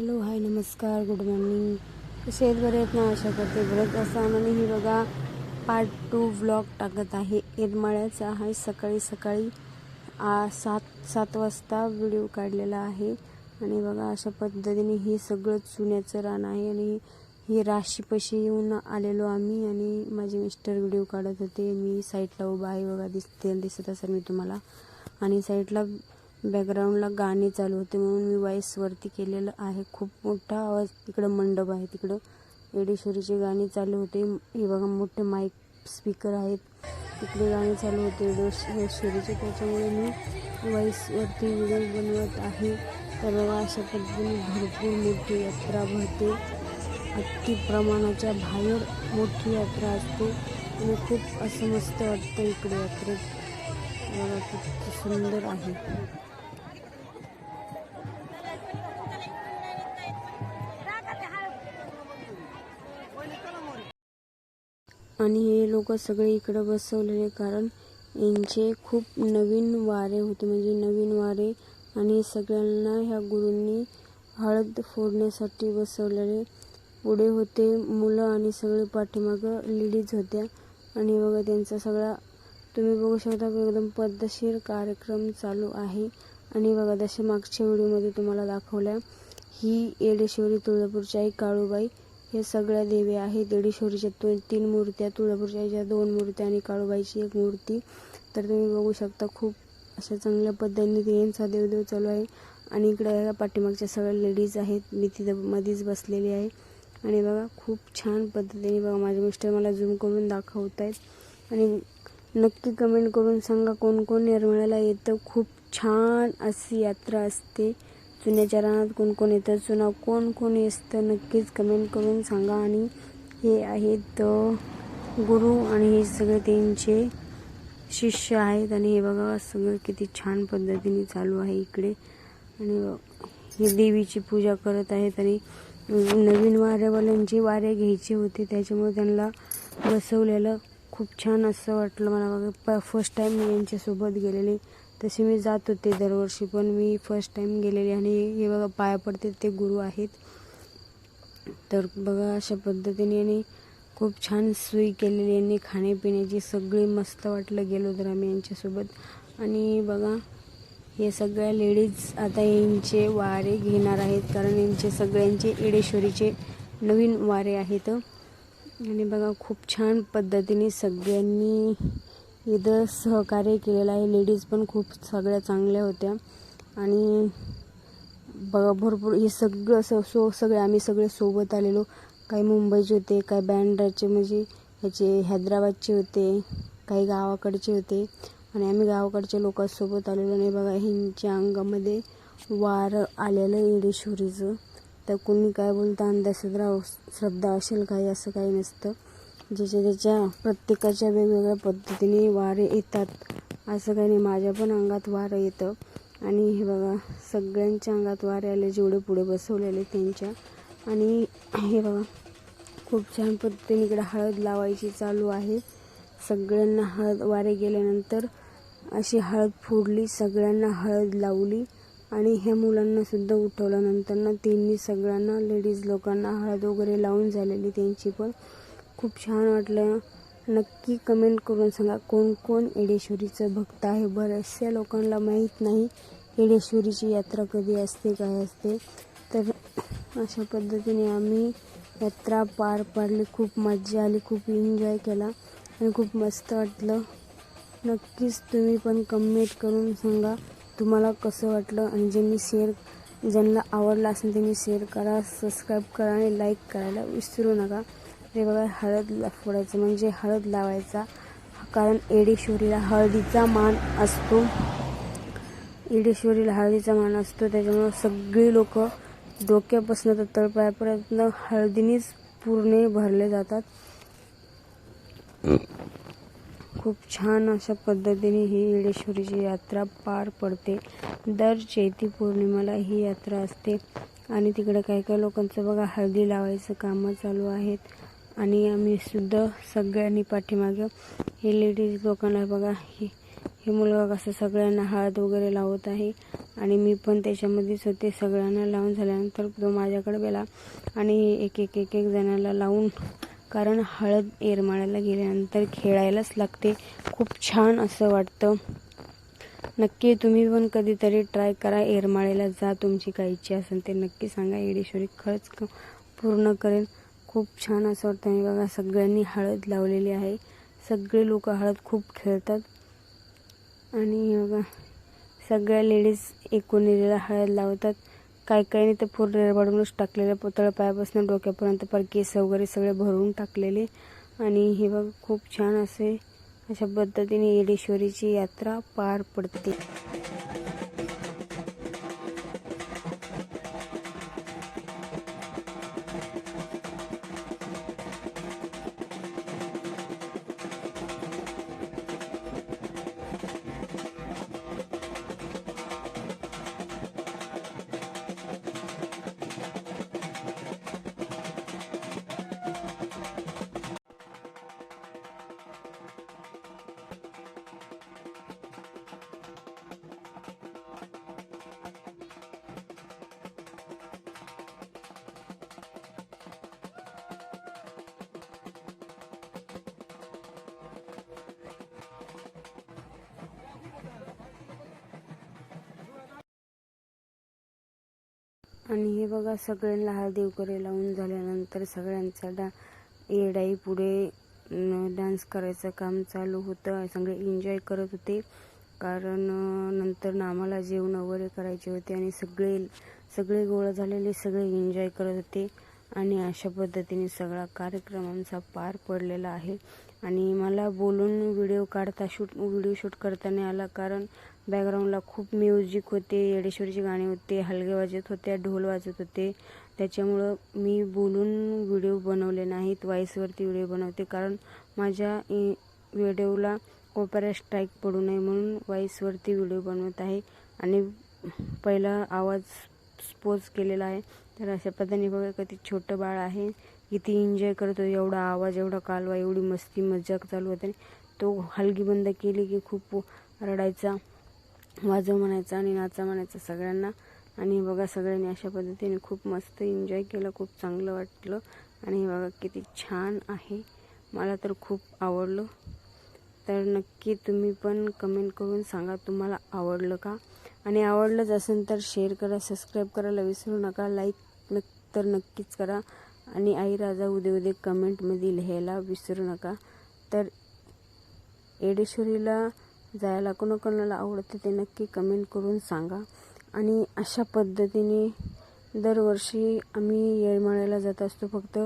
Hello hi नमस्कार good morning. कसे आहेत? बरे आहेत ना? आशा करते बरेच असताना आणि ही बघा पार्ट टू व्लॉग टाकत आहे. येरमाळ्याचा आहे. सकाळी सकाळी आ सात सात वाजता व्हिडिओ काढलेला आहे. आणि बघा अशा पद्धतीने हे सगळं चुन्याचं रान आहे. आणि हे राशीपाशी येऊन आलेलो आम्ही. आणि माझे मिस्टर व्हिडिओ काढत होते. मी साईडला उभा आहे. बघा दिसते दिसत असेल मी तुम्हाला. आणि साईडला बॅकग्राऊंडला गाणे चालू होते म्हणून मी वॉईसवरती केलेलं आहे. खूप मोठा आवाज तिकडं मंडप आहे तिकडं. येडेश्वरीचे गाणे चालू होते. हे बघा मोठे माईक स्पीकर आहेत. तिकडे गाणे चालू होते येडेश्वरीचे. त्याच्यामुळे मी वॉईसवरती व्हिडिओ बनवत आहे. तर बघा अशा पद्धतीने भरपूर मोठी यात्रा भरते. अति प्रमाणाच्या बाहेर मोठी यात्रा असते. आणि खूप असं मस्त वाटतं इकडे यात्रेत. बघा किती सुंदर आहे. आणि हे लोक सगळे इकडं बसवलेले कारण यांचे खूप नवीन वारे होते. म्हणजे नवीन वारे आणि सगळ्यांना ह्या गुरूंनी हळद फोडण्यासाठी बसवलेले पुढे होते. मुलं आणि सगळे पाठीमागं लेडीज होत्या. आणि बघा त्यांचा सगळा तुम्ही बघू शकता की एकदम पद्धतशीर कार्यक्रम चालू आहे. आणि बघा जसे मागच्या व्हिडिओमध्ये तुम्हाला दाखवल्या ही येडेश्वरी तुळजापूरची आई काळूबाई हे सगळ्या देवी आहेत देडीश्वरीच्या तीन मूर्त्या तुळजापूरच्या दोन मूर्त्या आणि काळूबाईची एक मूर्ती. तर तुम्ही बघू शकता खूप अशा चांगल्या पद्धतीने त्यांचा देवदेव चालू आहे. आणि इकडे पाठीमागच्या सगळ्या लेडीज आहेत. मी तिथं मध्येच बसलेली आहे. आणि बघा खूप छान पद्धतीने बघा माझे मिस्टर मला झूम करून दाखवत आहेत आणि नक्की कमेंट करून सांगा कोण कोण निर्मळाला येतं. खूप छान अशी यात्रा असते. जुन्या रानात कोण कोण येतं जुना कोण कोण असतं नक्कीच कमेंट करून सांगा. आणि हे आहेत गुरु आणि हे सगळे त्यांचे शिष्य आहेत. आणि हे बघा सगळं किती छान पद्धतीने चालू आहे इकडे. आणि हे देवीची पूजा करत आहेत. आणि नवीन वाऱ्यावाल्यांची वारे घ्यायचे होते. त्याच्यामुळे त्यांना बसवलेलं खूप छान असं वाटलं मला. बघा प फर्स्ट टाईम मी यांच्यासोबत गेलेले. तसे मी जात होते दरवर्षी पण मी फर्स्ट टाईम गेलेले आणि हे बघा पाया पडते ते गुरु आहेत. तर बघा अशा पद्धतीने आणि खूप छान सोयी केलेली यांनी खाण्यापिण्याची सगळी मस्त वाटलं गेलो तर आम्ही यांच्यासोबत. आणि बघा हे सगळ्या लेडीज आता यांचे वारे घेणार आहेत कारण यांचे सगळ्यांचे इडेश्वरीचे नवीन वारे आहेत. आणि बघा खूप छान पद्धतीने सगळ्यांनी इथं सहकार्य केलेलं आहे. लेडीज पण खूप सगळ्या चांगल्या होत्या. आणि बघा भरपूर हे सगळं सो सो सगळे आम्ही सगळे सोबत आलेलो. काही मुंबईचे होते काही बँड्राचे म्हणजे ह्याचे हैदराबादचे होते काही गावाकडचे होते. आणि आम्ही गावाकडच्या लोकांसोबत आलेलो नाही बघा ह्यांच्या अंगामध्ये वार आलेलं येडेश्वरीचं. तर कोणी काय बोलतं अंधश्रद्धा श्रद्धा असेल काही असं काही नसतं. ज्याच्या त्याच्या प्रत्येकाच्या वेगवेगळ्या पद्धतीने वारे येतात. असं काही नाही माझ्या पण अंगात वारं येतं. आणि हे बघा सगळ्यांच्या अंगात वारे आले जेवढे पुढे बसवलेले त्यांच्या. आणि हे बघा खूप छान पद्धतीने इकडे हळद लावायची चालू आहे. सगळ्यांना हळद वारे गेल्यानंतर अशी हळद फोडली सगळ्यांना हळद लावली. आणि ह्या मुलांनासुद्धा उठवल्यानंतर ना त्यांनी सगळ्यांना लेडीज लोकांना हळद वगैरे लावून झालेली त्यांची पण. खूप छान वाटलं. नक्की कमेंट करून सांगा कोण कोण येडेश्वरीचं भक्त आहे? बऱ्याचशा लोकांना माहीत नाही येडेश्वरीची यात्रा कधी असते काय असते. तर अशा पद्धतीने आम्ही यात्रा पार पाडली. खूप मजा आली खूप एन्जॉय केला आणि खूप मस्त वाटलं. नक्कीच तुम्ही पण कमेंट करून सांगा तुम्हाला कसं वाटलं आणि ज्यांनी शेअर ज्यांना आवडलं असेल त्यांनी शेअर करा सबस्क्राईब करा आणि लाईक करायला विसरू नका. वेगवेगळ्या बघा हळद ला- फोडायचं म्हणजे हळद लावायचा. कारण येडेश्वरीला हळदीचा मान असतो. येडेश्वरीला हळदीचा मान असतो. त्याच्यामुळं सगळी लोक डोक्यापासून तर तळपायापर्यंत हळदीनेच पूर्ण भरले जातात. खूप छान अशा पद्धतीने ही येडेश्वरीची यात्रा पार पडते. दर चैती पौर्णिमेला ही यात्रा असते. आणि तिकडे काही काही लोकांचं बघा हळदी लावायचं कामं चालू आहेत. आणि आम्ही सुद्धा सगळ्यांनी पाठीमागे. हे लेडीज लोकांना बघा. हे हे मुलगा कसं सगळ्यांना हळद वगैरे लावत आहे. आणि मी पण त्याच्यामध्येच होते. सगळ्यांना लावून झाल्यानंतर तो माझ्याकडे गेला. आणि एक एक एक एक जणाला लावून कारण हळद येरमाळ्याला गेल्यानंतर खेळायलाच लागते. खूप छान असं वाटतं. नक्की तुम्ही पण कधीतरी ट्राय करा. येरमाळ्याला जा. तुमची काय इच्छा असेल ते नक्की सांगा. येडेश्वरी खरंच पूर्ण करेल खूप छान असं वाटतं. आणि बघा सगळ्यांनी हळद लावलेली आहे. सगळे लोक हळद खूप खेळतात. आणि बघा सगळ्या लेडीज एकोणीला हळद लावतात. काही काहीने तर पूर्ण रेरबाडूनच टाकलेलं पुतळ पायापासून डोक्यापर्यंत पर केस वगैरे सगळे भरून टाकलेले. आणि हे बघ खूप छान असे अशा पद्धतीने येडेश्वरीची यात्रा पार पडते. आणि हे बघा सगळ्यांना हळदी वगैरे लावून झाल्यानंतर सगळ्यांचा डा येडाई पुढे डान्स करायचं काम चालू होतं. सगळे एन्जॉय करत होते. कारण नंतर ना आम्हाला जेवण वगैरे करायचे होते आणि सगळे सगळे गोळा झालेले सगळे एन्जॉय करत होते. आणि अशा पद्धतीने सगळा कार्यक्रम आमचा पार पडलेला आहे. आणि मला बोलून व्हिडिओ काढता शूट व्हिडिओ शूट करता नाही आला. कारण बॅकग्राऊंडला खूप म्युझिक होते येडेश्वरीचे गाणी होते हलगे वाजत होत्या ढोल वाजत होते. त्याच्यामुळं मी बोलून व्हिडिओ बनवले नाहीत वॉईसवरती व्हिडिओ बनवते. कारण माझ्या व्हिडिओला कोपऱ्या स्ट्राईक पडू नये म्हणून वॉईसवरती व्हिडिओ बनवत आहे. आणि पहिला आवाज स्पोज केलेला आहे. तर अशा पद्धतीने बघा किती छोटं बाळ आहे. किती एन्जॉय करतो एवढा आवाज एवढा कालवा एवढी मस्ती मजाक चालू होते. तो हलगी बंद केली की खूप रडायचा. वाजव म्हणायचा आणि नाचा म्हणायचा सगळ्यांना. आणि बघा सगळ्यांनी अशा पद्धतीने खूप मस्त एन्जॉय केलं खूप चांगलं वाटलं. आणि हे बघा किती छान आहे. मला तर खूप आवडलं. तर नक्की तुम्ही पण कमेंट करून सांगा तुम्हाला आवडलं का? आणि आवडलंच असेल तर शेअर करा सबस्क्राईब करायला विसरू नका. लाईक तर नक्कीच करा. आणि आई राजा उदे उदे कमेंटमध्ये लिहायला विसरू नका. तर एडेश्वरीला जायला कोणाकोणाला आवडतं ते नक्की कमेंट करून सांगा. आणि अशा पद्धतीने दरवर्षी आम्ही येळमाळ्याला जात असतो. फक्त